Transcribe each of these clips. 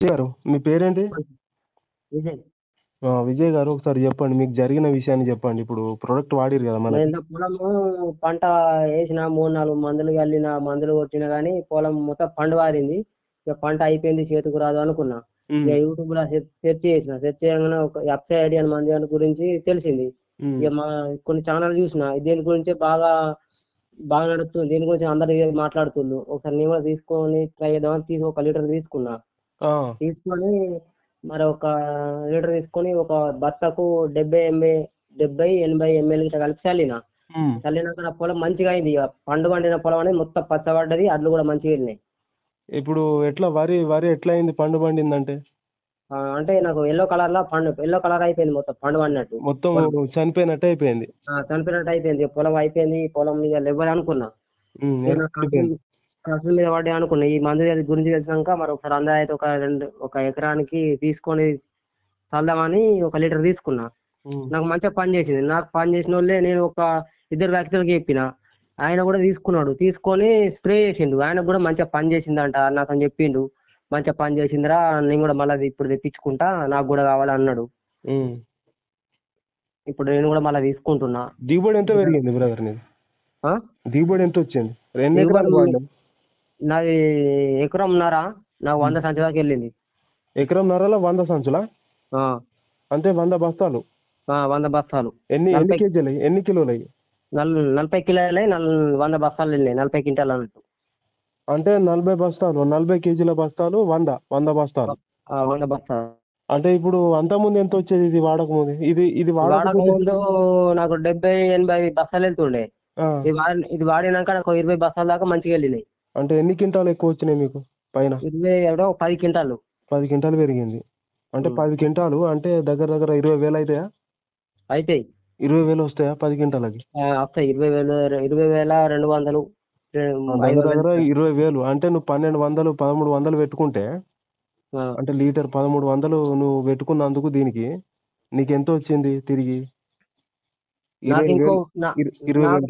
విజయ్ గారు మీ పేరేంటి? విజయ్. ఆ, విజయ్ గారు ఒకసారి చెప్పండి మీకు జరిగిన విషయాన్ని చెప్పండి. ఇప్పుడు ప్రోడక్ట్ వాడిరు కదా మన నేను పొలము పంట వేసిన మూడు నాలుగు మందులు చల్లిన మందులు కొట్టిన కానీ పొలం మొత్తం పండు వారింది. ఇక పంట అయిపోయింది చేతికి రాదు అనుకున్నా. ఇక యూట్యూబ్లో సెర్చ్ చేసిన. సెర్చ్ చేయగానే ఒక ఎఫ్ఐడి అని మంది దాని గురించి తెలిసింది. ఇక మా కొన్ని ఛానల్ చూసిన. దీని గురించి బాగా బాగా నడుస్తుంది. దీని గురించి అందరు ఇదే మాట్లాడుతుండ్రు ఒకసారి నేను కూడా తీసుకొని ట్రై చేద్దామని తీసి ఒక లీటర్ తీసుకున్నా. తీసుకొని మరి ఒక లీటర్ తీసుకొని ఒక బత్తకు డెబ్బై ఎనభై డెబ్బై ఎనభై ఎంఎల్ కలిపి చల్లిన. చల్లినాక నా పొలం మంచిగా అయింది. ఇక పండు పండిన పొలం అనేది మొత్తం పచ్చబడ్డది అడ్లు కూడా మంచిగా వెళ్ళినాయి. ఇప్పుడు ఎట్లా వరి వరి ఎట్లా అయింది పండు పండిందంటే? అంటే నాకు ఎల్లో కలర్లో పండు ఎల్లో కలర్ అయిపోయింది మొత్తం పండు పండినట్టు. మొత్తం చనిపోయినట్టు అయిపోయింది. చనిపోయినట్టు అయిపోయింది. పొలం అయిపోయింది పొలం మీద లెవ్వదు అనుకున్నా. ఖర్చుల మీద పడ్డా అనుకున్నా. ఈ మందు గురించి తెలిసినాక మరి ఒకసారి అందరూ అయితే ఒక రెండు ఒక ఎకరానికి తీసుకొని చల్దామని ఒక లీటర్ తీసుకున్నా. నాకు మంచిగా పని చేసింది. నాకు పని చేసిన వాళ్ళే నేను ఒక ఇద్దరు వ్యక్తులకి చెప్పిన. ఆయన కూడా తీసుకున్నాడు. తీసుకొని స్ప్రే చేసిండు. ఆయన కూడా మంచిగా పని చేసిందంట. నాకు అని చెప్పిండు. మంచిగా పని చేసిందిరా నేను కూడా మళ్ళీ ఇప్పుడు తెప్పించుకుంటా. నాకు కూడా కావాలి అన్నాడు. ఇప్పుడు నేను కూడా మళ్ళీ తీసుకుంటున్నా. దిగుబడి ఎంత పెరిగింది బ్రదర్? దిగుబడి ఎంత వచ్చింది? నాది ఎకరంన్నర నాకు వంద సంచి దాకా వెళ్ళింది. ఎకరం నరలో వంద సంచులా? ఆ, అంటే వంద బస్తాలు? ఆ, వంద బస్తాలు. ఎన్ని ఎన్ని కేజీలు అయ్యి? ఎన్ని కిలోలు అయ్యి నల్ నలభై కిలోలే నల్ వంద బస్తాలు వెళ్ళినాయి నలభై క్వింటాలు అన్నట్టు. అంటే నలభై బస్తాలు నలభై కేజీల బస్తాలు వంద వంద బస్తాలు. ఆ, వంద బస్తాలు. అంటే ఇప్పుడు అంతకుముందు ఎంత వచ్చేది ఇది వాడకముందు ఇది ఇది వాడక ముందు నాకు డెబ్బై ఎనభై బస్తాలు వెళ్తుండే. ఆ, ఇది వాడి ఇది వాడినాక నాకు ఇరవై బస్తాల దాకా మంచిగా వెళ్ళినాయి. అంటే ఎన్ని క్వింటాలు ఎక్కువ వచ్చినాయి మీకు పైన? ఇరవై పది క్వింటాలు. పది క్వింటాలు పెరిగింది. అంటే. పది క్వింటాలు అంటే దగ్గర దగ్గర ఇరవై వేలు అవుతాయా అయితాయి. ఇరవై వేలు వస్తాయా పది క్వింటాలకి? వస్తాయి. ఇరవై వేలు ఇరవై వేల రెండు వందలు దగ్గర ఇరవై వేలు. అంటే నువ్వు పన్నెండు వందలు పదమూడు వందలు పెట్టుకుంటే అంటే లీటర్ పదమూడు వందలు నువ్వు పెట్టుకున్నందుకు దీనికి నీకు ఎంత వచ్చింది తిరిగి? నాకు ఇరవై ఇంకో నాకు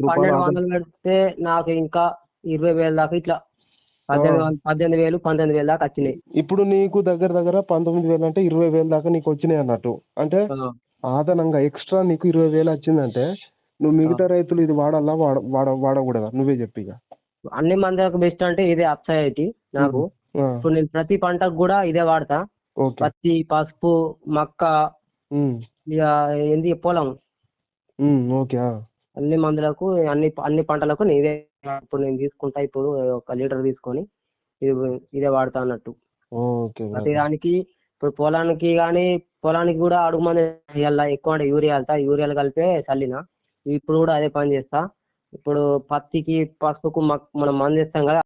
పన్నెండు. వందలు పెడితే నాకు ఇంకా ఇరవై వేల దాకా ఇట్లా. పద్దెనిమిది వేలు పంతొమ్మిది వేలు దాకా వచ్చినాయి. ఇప్పుడు నీకు దగ్గర దగ్గర పంతొమ్మిది వేలు అంటే ఇరవై వేలు దాకా నీకు వచ్చినాయి అన్నట్టు. అంటే ఆ, అదనంగా ఎక్స్ట్రా నీకు ఇరవై వేలు వచ్చిందంటే నువ్వు మిగతా రైతులు ఇది వాడాలా వాడ వాడ వాడకూడదా? నువ్వే చెప్పు అన్ని మందులకు బెస్ట్ అంటే ఇదే అప్సైటీ నాకు. ఇప్పుడు నేను ప్రతి పంటకు కూడా ఇదే వాడతా. పత్తి పసుపు మక్క ఇక ఏంది పొలం. ఓకే. అన్ని మందులకు అన్ని అన్ని పంటలకు ఇదే ఇప్పుడు నేను తీసుకుంటా ఇప్పుడు ఒక లీటర్ తీసుకొని ఇది ఇదే వాడతా అన్నట్టు ఓకే ప్రతి. దానికి ఇప్పుడు పొలానికి కానీ పొలానికి కూడా అడుగు మంది వేయాలా ఎక్కువ అంటే యూరియా వెళ్తా యూరియాలు కలిపే చల్లిన ఇప్పుడు కూడా అదే పని చేస్తా ఇప్పుడు పత్తికి పసుపుకు మనం మందు వేస్తాం కదా